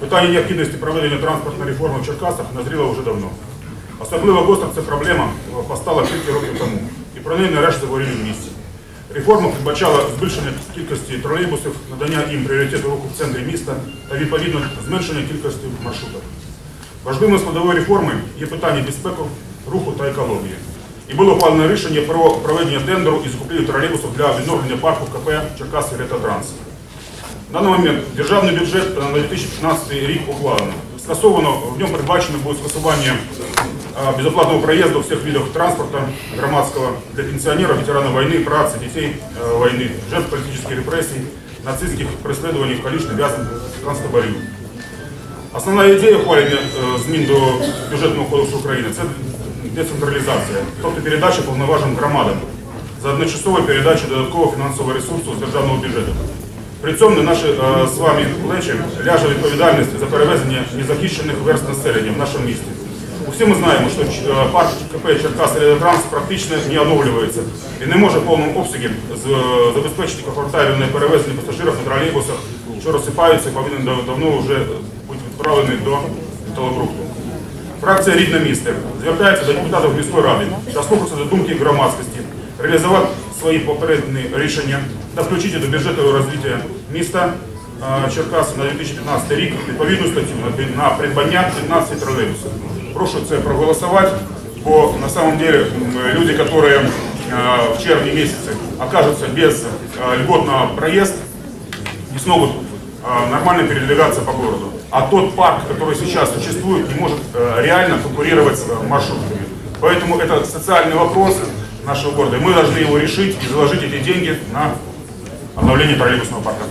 Питання необхідності проведення транспортної реформи в Черкасах назріло вже давно. Особливо гостро ця проблема постала кілька років тому, і про неї нарешті говорили в місті. Реформа передбачала збільшення кількості тролейбусів, надання їм пріоритету руху в центрі міста та відповідно зменшення кількості маршрутів. Важливою складовою реформи є питання безпеки, руху та екології. І було ухвалено рішення про проведення тендеру і закупівлю тролейбусів для відновлення парку КП Черкаси Ретотранс. На даний момент державний бюджет на 2015 рік ухвалено. Скасовано, в ньому передбачено буде скасування а, безоплатного проезда всех видов транспорта громадского для пенсионеров, ветеранов войны, працы, детей э, войны, жертв политических репрессий, нацистских преследований в количестве вязаных концтаборів. Основна ідея ухвалення е, змін до бюджетного кодексу України це децентралізація, тобто передача повноважень громадам за одночасову передачу додаткового фінансового ресурсу з державного бюджету. При цьому на наші е, з вами плечі ляже відповідальність за перевезення незахищених верст населення в нашому місті. Усі ми знаємо, що е, парк КП Черкас Редотранс практично не оновлюється і не може в повному обсязі е, забезпечити комфортабельне перевезення пасажирів на тролейбусах, що розсипаються повинен давно вже бути відправлений до металобрухту. Фракція Рідне місто звертається до депутатів міської ради та слухатися до думки громадськості, реалізувати свої попередні рішення та включити до бюджету розвитку міста е, Черкаси на 2015 рік відповідну статтю на- на придбання 15 тролейбусів. Прошу це проголосувати, бо на самом деле м, люди, которые э, в червне месяце окажутся без э, льготного проезда, не смогут э, нормально передвигаться по городу. А тот парк, который сейчас существует, не может э, реально конкурировать с э, маршрутками. Поэтому это социальный вопрос нашего города. И мы должны его решить и заложить эти деньги на обновление троллейбусного парка.